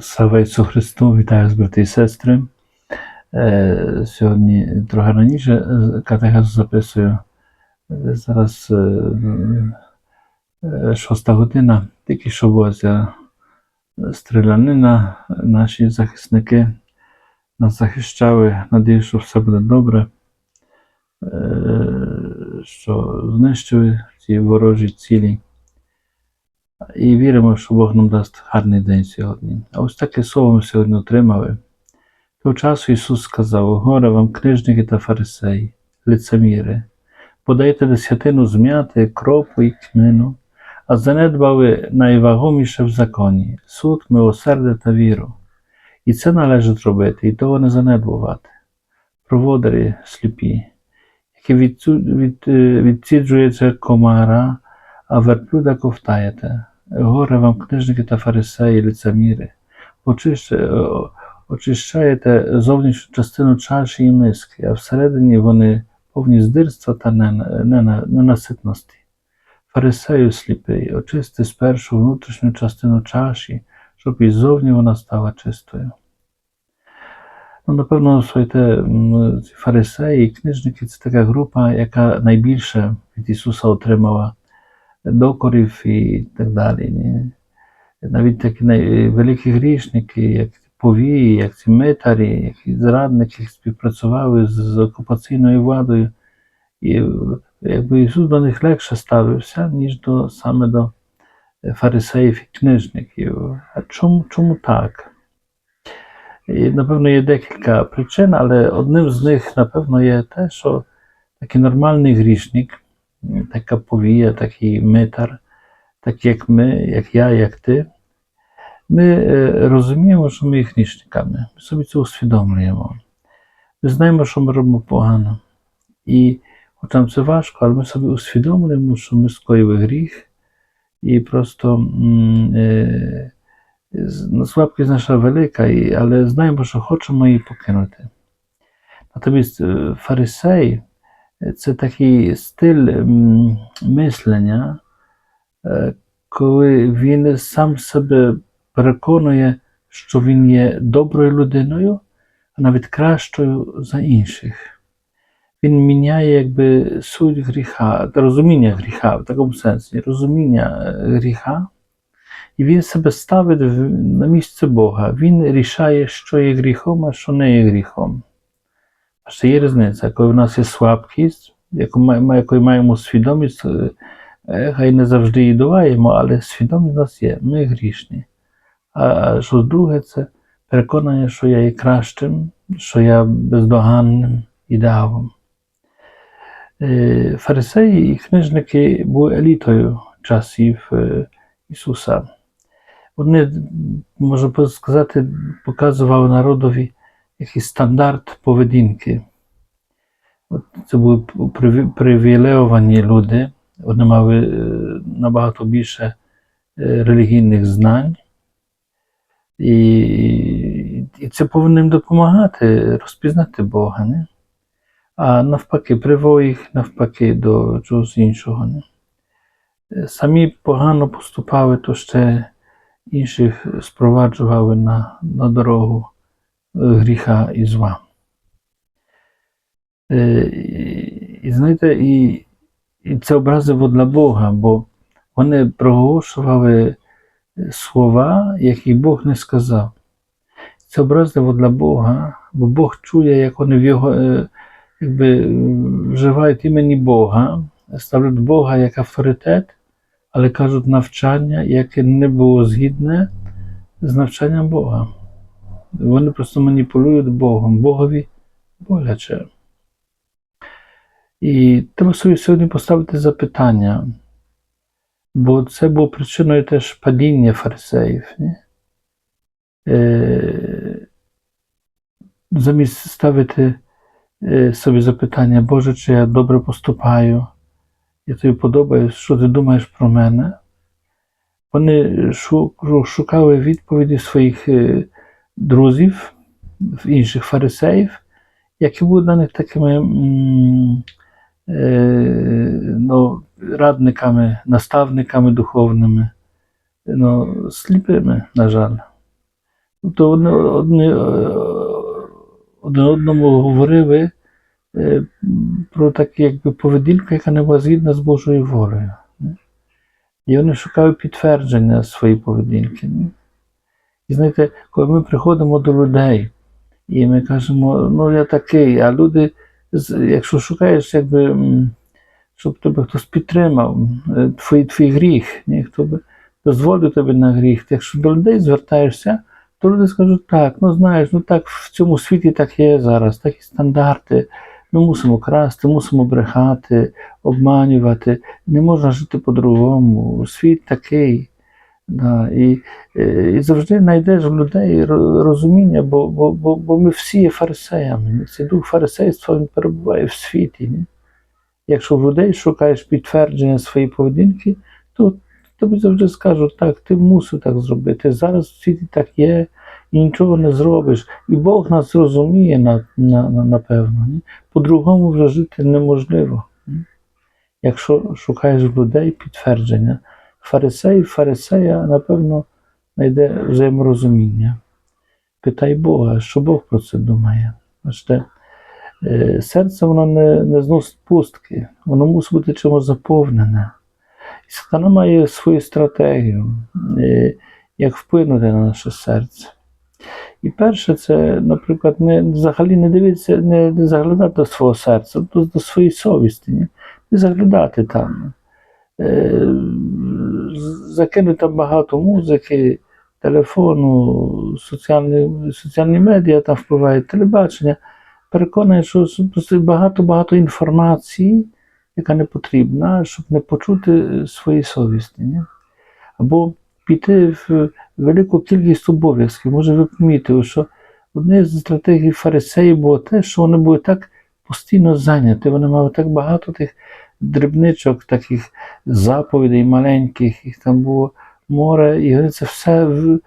Слава Ісусу Христу, вітаю вас, брати і сестри. Е, Сьогодні трохи раніше е, катехезу записую. Е, Зараз шоста година. Тільки що була стрілянина. Наші захисники нас захищали. Надію, що все буде добре. Що знищили ці ворожі цілі. І віримо, що Бог нам дасть гарний день сьогодні. А ось таке слово ми сьогодні отримали. Того часу Ісус сказав: Горе вам, книжники та фарисеї, лицеміри, подайте десятину зм'яти, кропу і кмину, а занедбали найвагоміше в законі суд, милосердя та віру. І це належить робити, і того не занедбувати. Проводарі сліпі, які відцю- е, відсіджується комара, а верблюда ковтаєте. Горе вам, книжники та фарисеї, лицеміри, очище, очищаєте зовнішню частину чаші і миски, а всередині вони повні здирства та нена- нена- ненаситності. Фарисею сліпий, очисти спершу внутрішню частину чаші, щоб і ззовні вона стала чистою. Ну, напевно, слухайте, фарисеї і книжники це така група, яка найбільше від Ісуса отримала докорів і так далі. Навіть такі великі грішники, як повії, як ці митарі, які зрадники співпрацювали з, окупаційною владою. І якби Ісус до них легше ставився, ніж до, саме до фарисеїв і книжників. А чому, чому так? І, напевно, є декілька причин, але одним з них, напевно, є те, що такий нормальний грішник, така повія, такий митар, так як ми, як я, як ти, ми е, розуміємо, що ми є грішниками. Ми собі це усвідомлюємо. Ми знаємо, що ми робимо погано. І хоч нам це важко, але ми собі усвідомлюємо, що ми скоїли гріх, і просто м, е, з- ну, слабкість наша велика, і, але знаємо, що хочемо її покинути. Це такий стиль мислення, е, коли він сам себе переконує, що він є доброю людиною, а навіть кращою за інших. Він міняє якби суть гріха, розуміння гріха в такому сенсі, розуміння е, гріха, і він себе ставить на місце Бога. Він рішає, що є гріхом, а що не є гріхом. Ще є різниця, коли в нас є слабкість, яку ми, якої маємо свідомість, хай не завжди її долаємо, але свідомість в нас є, ми грішні. А що друге, це переконання, що я є кращим, що я бездоганним ідеалом. Фарисеї і книжники були елітою часів Ісуса. Вони, можна сказати, показували народові якийсь стандарт поведінки. От Це були приві- привілеєвані люди, вони мали е, набагато більше е, релігійних знань, і, і це повинно їм допомагати розпізнати Бога. Не? А навпаки, приводить їх навпаки до чогось іншого. Не? Е, Самі погано поступали, то ще інших спроваджували на, на дорогу гріха і зла. Е, І, знаєте, і, і це образиво для Бога, бо вони проголошували слова, які Бог не сказав. Це образливо для Бога, бо Бог чує, як вони в його, е, якби, вживають імені Бога, ставлять Бога як авторитет, але кажуть навчання, яке не було згідне з навчанням Бога. Вони просто маніпулюють Богом, Богові боляче. І треба собі сьогодні поставити запитання, бо це було причиною теж падіння фарисеїв. Ні? Е, замість ставити е, собі запитання, Боже, чи я добре поступаю, я тобі подобаюсь, що ти думаєш про мене? Вони шукали відповіді своїх е, друзів, інших фарисеїв, які були для них такими е, ну, радниками, наставниками духовними, ну, сліпими, на жаль. то вони одне, один одному говорили е, про таку якби, поведінку, яка не була згідна з Божою волею. І вони шукають підтвердження своєї поведінки. І знаєте, коли ми приходимо до людей, і ми кажемо, ну я такий, а люди, якщо шукаєш, якби, щоб тебе хтось підтримав, твій, твій гріх, ні, хто би дозволив тебе на гріх, якщо до людей звертаєшся, то люди скажуть так, ну знаєш, ну так в цьому світі так є зараз, такі стандарти. Ми мусимо красти, мусимо брехати, обманювати. Не можна жити по-другому. Світ такий. Да, і, е, і завжди знайдеш в людей розуміння, бо, бо, бо, бо ми всі є фарисеями. Цей дух фарисейства він перебуває в світі. Ні? Якщо в людей шукаєш підтвердження своєї поведінки, то тобі завжди скажуть, так, ти мусив так зробити. Зараз в світі так є, і нічого не зробиш. І Бог нас зрозуміє, на, на, на, напевно. По-другому вже жити неможливо. Ні? Якщо шукаєш в людей підтвердження, фарисей, фарисея, напевно, знайде взаєморозуміння. Питай Бога, що Бог про це думає. Бачите, е, серце воно не, не зносить пустки, воно мусить бути чимось заповнене. І сатана має свою стратегію, е, як вплинути на наше серце. І перше, це, наприклад, не, взагалі не дивитися, не, не заглядати до свого серця, до, до своєї совісті, не заглядати там. Е, з- закинути багато музики, телефону, соціальні, соціальні медіа там впливають, телебачення. Переконаний, що багато-багато інформації, яка не потрібна, щоб не почути своєї совісті. Ні? Або піти в велику кількість обов'язків. Може, ви помітили, що одне з стратегій фарисеїв було те, що вони були так постійно зайняті, вони мали так багато тих дрібничок, таких заповідей маленьких, їх там було море, і вони це все е,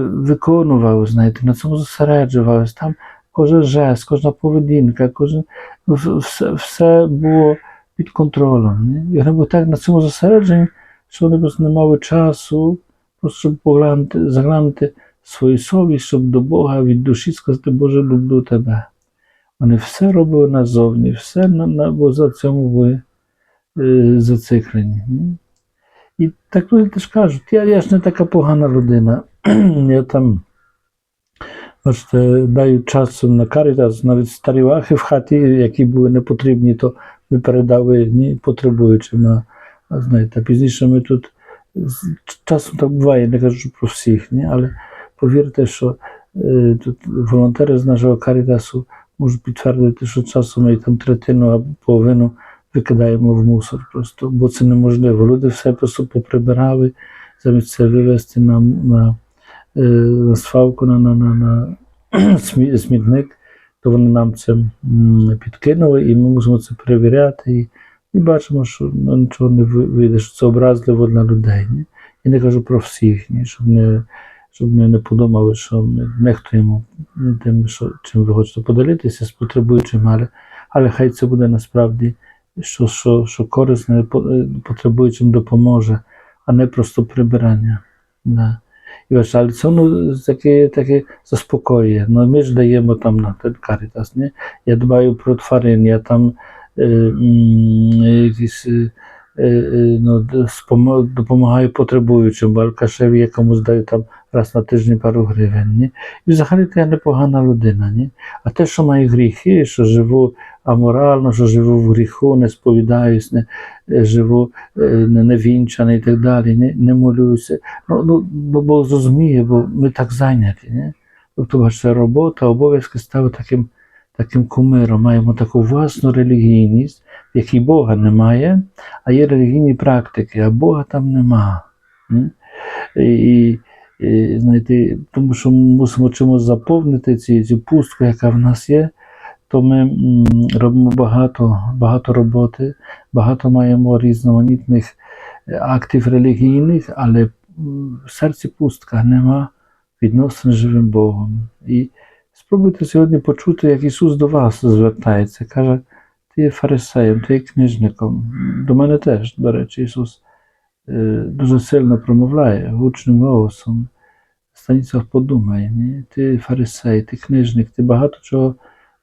виконували, знаєте, на цьому зосереджувалися. Там кожен жест, кожна поведінка, кожен, все, все було під контролем. І вони були так на цьому зосереджені, що вони просто не мали часу, просто щоб поглянути, заглянути свою совість, щоб до Бога від душі сказати, Боже, люблю тебе. Вони все робили назовні, все на, на, бо за цьому е, зациклені. ні? І так люди теж кажуть, я, я ж не така погана людина. я там, бачите, даю часом на карітас, навіть старі лахи в хаті, які були непотрібні, то ми передали ні, потребуючим. А, знаєте, пізніше ми тут часом так буває, не кажу про всіх, ні, але повірте, що е, тут волонтери з нашого карітасу можуть підтвердити, що часом ми там третину або половину викидаємо в мусор просто, бо це неможливо. Люди все просто поприбирали, замість це вивезти на, на, е, на свалку, на, на, на, на смітник, то вони нам це підкинули, і ми мусимо це перевіряти. І, і бачимо, що ну, нічого не вийде, що це образливо для людей. Ні? І не кажу про всіх, ні? щоб не. Щоб ми не подумали, що ми нехтуємо тим, що, чим ви хочете поділитися з потребуючим, але, але хай це буде насправді що, що, що корисне по- е, потребуючим допоможе, а не просто прибирання. Да. І ось, але це воно таке, таке заспокоює. Ну, ми ж даємо там на ten карітас, ні? Я дбаю про тварин, я там е, м, якісь, е, е, е, ну, допомагаю потребуючим, бо алкашеві якомусь даю там раз на тиждень пару гривень. Ні? І взагалі то я непогана людина. Ні? А те, що маю гріхи, що живу аморально, що живу в гріху, не сповідаюсь, не е, живу е, не, невінчаний і так далі, не, не молюся. Ну, ну, бо Бог зрозуміє, бо ми так зайняті. Не? Тобто ваша робота, обов'язки стали таким, таким кумиром. Маємо таку власну релігійність, в якій Бога немає, а є релігійні практики, а Бога там нема. І, і, знаєте, тому що ми мусимо чимось заповнити ці, цю пустку, яка в нас є, то ми робимо багато, багато роботи, багато маємо різноманітних е, актів релігійних, але в серці пустка нема відносин з живим Богом. І спробуйте сьогодні почути, як Ісус до вас звертається. Каже, ти є фарисеєм, ти є книжником. До мене теж, до речі, Ісус е, дуже сильно промовляє гучним голосом. Станіслав, подумай, ні? ти фарисей, ти книжник, ти багато чого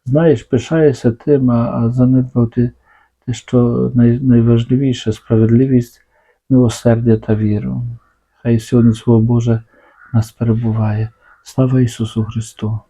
знаєш, пишаєшся тим, а занедбав ти те, що най, найважливіше справедливість, милосердя та віру. Хай сьогодні Слово Боже нас перебуває. Слава Ісусу Христу!